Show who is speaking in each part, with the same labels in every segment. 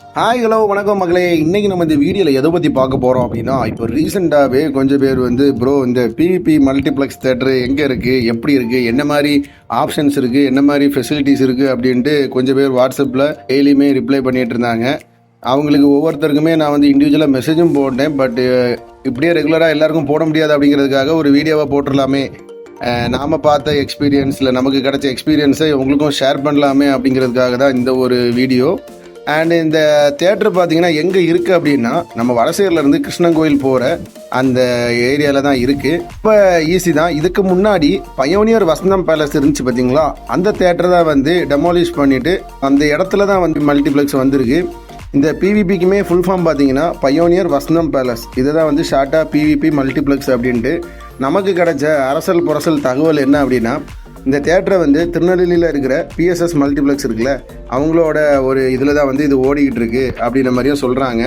Speaker 1: Hi hello வணக்கம் மகளே. இன்னைக்கு நம்ம இந்த வீடியோவில் எதை பற்றி பார்க்க போகிறோம் அப்படின்னா இப்போ ரீசெண்டாகவே கொஞ்சம் பேர் வந்து ப்ரோ இந்த பிவிபி மல்டிப்ளெக்ஸ் தேட்டரு எங்கே இருக்குது எப்படி இருக்குது என்ன மாதிரி ஆப்ஷன்ஸ் இருக்குது என்ன மாதிரி ஃபெசிலிட்டிஸ் இருக்குது அப்படின்ட்டு கொஞ்சம் பேர் வாட்ஸ்அப்பில் டெய்லியுமே ரிப்ளை பண்ணிகிட்டு இருந்தாங்க. அவங்களுக்கு ஒவ்வொருத்தருக்குமே நான் வந்து இண்டிவிஜுவலாக மெசேஜும் போட்டேன். பட் இப்படியே ரெகுலராக எல்லாருக்கும் போட முடியாது அப்படிங்கிறதுக்காக ஒரு வீடியோவாக போட்டுடலாமே. நாம் பார்த்த எக்ஸ்பீரியன்ஸில் நமக்கு கிடைச்ச எக்ஸ்பீரியன்ஸை உங்களுக்கும் ஷேர் பண்ணலாமே அப்படிங்கிறதுக்காக தான் இந்த ஒரு வீடியோ அண்ட் இந்த தேட்டர் பார்த்தீங்கன்னா எங்கே இருக்குது அப்படின்னா நம்ம வடசேரில் கிருஷ்ணன் கோயில் போகிற அந்த ஏரியாவில் தான் இருக்குது இப்போ ஈஸி தான். இதுக்கு முன்னாடி பயோனியர் வசந்தம் பேலஸ் இருந்துச்சு பார்த்தீங்களா அந்த தேட்டர் தான் வந்து டெமாலிஷ் பண்ணிவிட்டு அந்த இடத்துல தான் வந்து மல்டிப்ளெக்ஸ் வந்திருக்கு. இந்த பிவிபிக்குமே ஃபுல் ஃபார்ம் பார்த்தீங்கன்னா பயோனியர் வசந்தம் பேலஸ் இதை தான் வந்து ஷார்ட்டாக பிவிபி மல்டிப்ளெக்ஸ் அப்படின்ட்டு நமக்கு கிடைச்ச அரசல் புரசல் தகவல் என்ன அப்படின்னா இந்த தேட்டரை வந்து திருநெல்வேலியில் இருக்கிற பிஎஸ்எஸ் மல்டிப்ளெக்ஸ் இருக்குல்ல அவங்களோட ஒரு இதில் தான் வந்து இது ஓடிக்கிட்டு இருக்கு அப்படின்ற மாதிரியும் சொல்கிறாங்க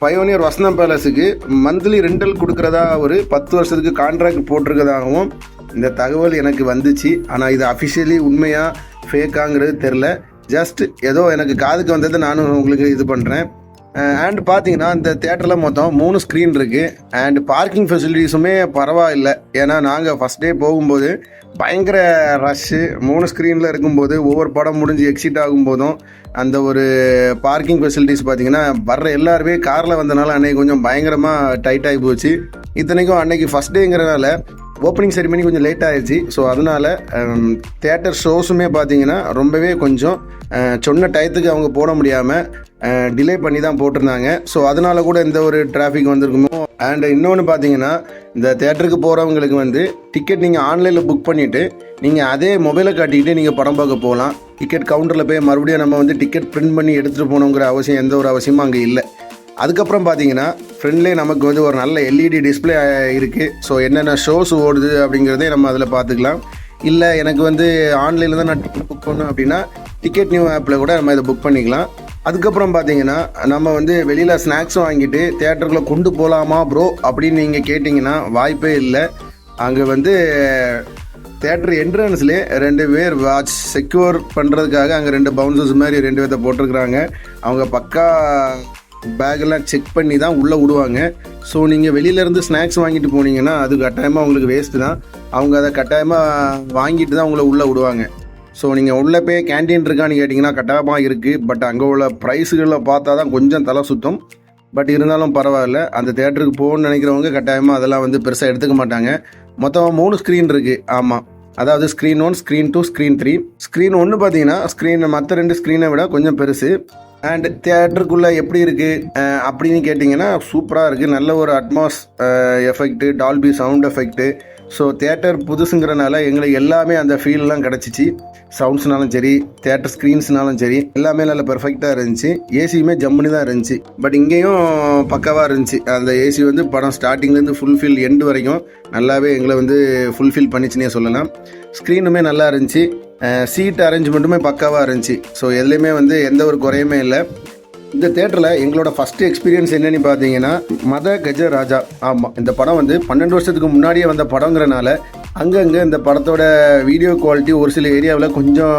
Speaker 1: பயோனியர் வசந்தம் பேலஸுக்கு மந்த்லி ரெண்டல் கொடுக்குறதா ஒரு பத்து வருஷத்துக்கு கான்ட்ராக்ட் போட்டிருக்கதாகவும் இந்த தகவல் எனக்கு வந்துச்சு. ஆனால் இது அஃபிஷியலி உண்மையாக ஃபேக்காங்கிறது தெரில ஜஸ்ட் ஏதோ எனக்கு காதுக்கு வந்ததை நானும் உங்களுக்கு இது பண்ணுறேன் அண்ட் பார்த்தீங்கன்னா இந்த தேட்டரில் மொத்தம் மூணு ஸ்க்ரீன் இருக்குது அண்ட் பார்க்கிங் ஃபெசிலிட்டிஸுமே பரவாயில்லை. ஏன்னா நாங்கள் ஃபஸ்ட் டே போகும்போது பயங்கர ரஷ்ஷு மூணு ஸ்க்ரீனில் இருக்கும்போது ஒவ்வொரு படம் முடிஞ்சு எக்ஸிட் ஆகும்போதும் அந்த ஒரு பார்க்கிங் ஃபெசிலிட்டிஸ் பார்த்தீங்கன்னா வர்ற எல்லாருமே காரில் வந்தனால அன்றைக்கி கொஞ்சம் பயங்கரமாக டைட் ஆகி போச்சு. இத்தனைக்கும் அன்னைக்கு ஃபஸ்ட் டேங்கிறனால ஓப்பனிங் செரிமனி கொஞ்சம் லேட் ஆயிடுச்சு ஸோ அதனால் தேட்டர் um, ஷோஸுமே பார்த்தீங்கன்னா ரொம்பவே கொஞ்சம் சொன்ன டயத்துக்கு அவங்க போட முடியாமல் டிலே பண்ணி தான் போட்டிருந்தாங்க. ஸோ அதனால கூட இந்த ஒரு டிராஃபிக் வந்திருக்குமோ. அண்ட் இன்னொன்று பார்த்தீங்கன்னா இந்த தேட்டருக்கு போகிறவங்களுக்கு வந்து டிக்கெட் நீங்கள் ஆன்லைனில் புக் பண்ணிவிட்டு நீங்கள் அதே மொபைலை காட்டிக்கிட்டு நீங்கள் படம் பார்க்க போகலாம். டிக்கெட் கவுண்டரில் போய் மறுபடியும் நம்ம வந்து டிக்கெட் பிரிண்ட் பண்ணி எடுத்துகிட்டு போகணுங்கிற அவசியம் எந்த ஒரு அவசியமும் அங்கே இல்லை. அதுக்கப்புறம் பார்த்தீங்கன்னா ஃப்ரெண்ட்லேயே நமக்கு வந்து ஒரு நல்ல எல்இடி டிஸ்பிளே இருக்குது ஸோ என்னென்ன ஷோஸ் ஓடுது அப்படிங்கிறதே நம்ம அதில் பார்த்துக்கலாம் இல்லை எனக்கு வந்து ஆன்லைனில் தான் நான் டிக்கெட் புக் பண்ணணும் அப்படின்னா டிக்கெட் நியூ ஆப்பில் கூட நம்ம இதை புக் பண்ணிக்கலாம். அதுக்கப்புறம் பார்த்தீங்கன்னா நம்ம வந்து வெளியில் ஸ்நாக்ஸ் வாங்கிட்டு தேட்டருக்குள்ளே கொண்டு போகலாமா ப்ரோ அப்படின்னு நீங்கள் கேட்டிங்கன்னா வாய்ப்பே இல்லை. அங்கே வந்து தேட்டர் என்ட்ரன்ஸ்லேயே ரெண்டு பேர் வாட்ச் செக்யூர் பண்ணுறதுக்காக அங்கே ரெண்டு பவுன்சர்ஸ் மாதிரி ரெண்டு பேர்த்த போட்டிருக்கிறாங்க. அவங்க பக்கா பேக்கெல்லாம் செக் பண்ணி தான் உள்ளே விடுவாங்க. ஸோ நீங்கள் வெளியிலேருந்து ஸ்நாக்ஸ் வாங்கிட்டு போனீங்கன்னா அது கட்டாயமாக உங்களுக்கு வேஸ்ட்டு தான். அவங்க அதை கட்டாயமாக வாங்கிட்டு தான் உங்களை உள்ளே விடுவாங்க. ஸோ நீங்கள் உள்ளே போய் கேண்டீன் இருக்கான்னு கேட்டிங்கன்னா கட்டாயமாக இருக்குது பட் அங்கே உள்ள ப்ரைஸுகளை பார்த்தா தான் கொஞ்சம் தலை சுத்தம். பட் இருந்தாலும் பரவாயில்ல. அந்த தேட்டருக்கு போகணும்னு நினைக்கிறவங்க கட்டாயமாக அதெல்லாம் வந்து பெருசாக எடுத்துக்க மாட்டாங்க. மொத்தம் மூணு ஸ்க்ரீன் இருக்குது ஆமாம் அதாவது screen one screen two screen three screen ஒன்று பார்த்தீங்கன்னா ஸ்க்ரீன் மற்ற ரெண்டு ஸ்க்ரீனை விட கொஞ்சம் பெருசு. அண்ட் தேட்டருக்குள்ளே எப்படி இருக்குது அப்படின்னு கேட்டிங்கன்னா சூப்பராக இருக்குது நல்ல ஒரு Atmos effect Dolby sound effect so theatre புதுசுங்கிறனால எங்களுக்கு எல்லாமே அந்த ஃபீல்லாம் கிடச்சிச்சு. சவுண்ட்ஸ்னாலும் சரி தேட்டர் ஸ்க்ரீன்ஸ்னாலும் சரி எல்லாமே நல்ல பெர்ஃபெக்டாக இருந்துச்சு. ஏசியுமே ஜம்முனி தான் இருந்துச்சு. பட் இங்கேயும் பக்காவாக இருந்துச்சு. அந்த ஏசி வந்து படம் ஸ்டார்டிங்லேருந்து ஃபுல்ஃபில் எண்டு வரைக்கும் நல்லாவே எங்களை வந்து ஃபுல்ஃபில் பண்ணிச்சுனே சொல்லலாம். ஸ்க்ரீனுமே நல்லா இருந்துச்சு. சீட் அரேஞ்ச்மெண்ட்டுமே பக்காவாக இருந்துச்சு. ஸோ எதுலேயுமே வந்து எந்த ஒரு குறையுமே இல்லை. இந்த தேட்டரில் எங்களோட ஃபர்ஸ்ட் எக்ஸ்பீரியன்ஸ் என்னன்னு பார்த்தீங்கன்னா மத கஜ ராஜா. ஆமாம் இந்த படம் வந்து பன்னெண்டு வருஷத்துக்கு முன்னாடியே வந்த படங்கிறனால அங்கங்கே இந்த படத்தோட வீடியோ குவாலிட்டி ஒரு சில ஏரியாவில் கொஞ்சம்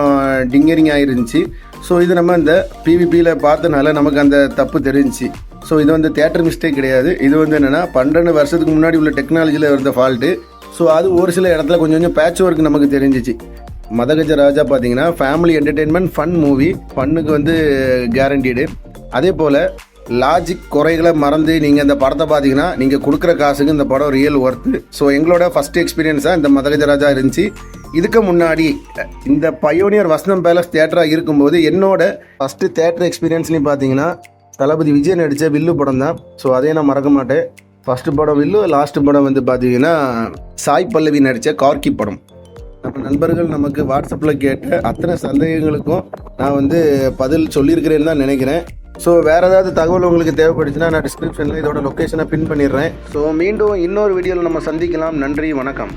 Speaker 1: டிங்கரிங் ஆகிருந்துச்சு ஸோ இது நம்ம இந்த பிவிபியில் பார்த்தனால நமக்கு அந்த தப்பு தெரிஞ்சுச்சு. ஸோ இது வந்து தேட்டர் மிஸ்டேக் கிடையாது. இது வந்து என்னென்னா பன்னெண்டு வருஷத்துக்கு முன்னாடி உள்ள டெக்னாலஜியில் இருந்த ஃபால்ட்டு ஸோ அது ஒரு சில இடத்துல கொஞ்சம் கொஞ்சம் பேட்ச் ஒர்க் நமக்கு தெரிஞ்சிச்சு. மதகஜ ராஜா பார்த்தீங்கன்னா ஃபேமிலி என்டர்டெயின்மெண்ட் ஃபன் மூவி ஃபன்னுக்கு வந்து கேரண்டீடு அதே போல் லாஜிக் குறைகளை மறந்து நீங்கள் இந்த படத்தை பார்த்தீங்கன்னா நீங்கள் கொடுக்குற காசுக்கு இந்த படம் ரியல் ஒர்த்து ஸோ எங்களோட ஃபஸ்ட் எக்ஸ்பீரியன்ஸாக இந்த மதகஜராஜா இருந்துச்சு. இதுக்கு முன்னாடி இந்த பயோனியர் வசனம் பேலஸ் தேட்டராக இருக்கும்போது என்னோட ஃபஸ்ட்டு தேட்டர் எக்ஸ்பீரியன்ஸ்லையும் பார்த்தீங்கன்னா தளபதி விஜய் நடித்த வில்லு படம் தான். ஸோ அதையும் நான் மறக்க மாட்டேன். ஃபஸ்ட்டு படம் வில்லு லாஸ்ட் படம் வந்து பார்த்தீங்கன்னா சாய் பல்லவி நடித்த கார்கி படம். நம்ம நண்பர்கள் நமக்கு வாட்ஸ்அப்பில் கேட்ட அத்தனை சந்தேகங்களுக்கும் நான் வந்து பதில் சொல்லியிருக்கிறேன்னு தான் நினைக்கிறேன். ஸோ வேறு ஏதாவது தகவல் உங்களுக்கு தேவைப்படுச்சுன்னா நான் டிஸ்கிரிப்ஷனில் இதோட லொக்கேஷனை பின் பண்ணிடுறேன். ஸோ மீண்டும் இன்னொரு வீடியோவில் நம்ம சந்திக்கலாம். நன்றி வணக்கம்.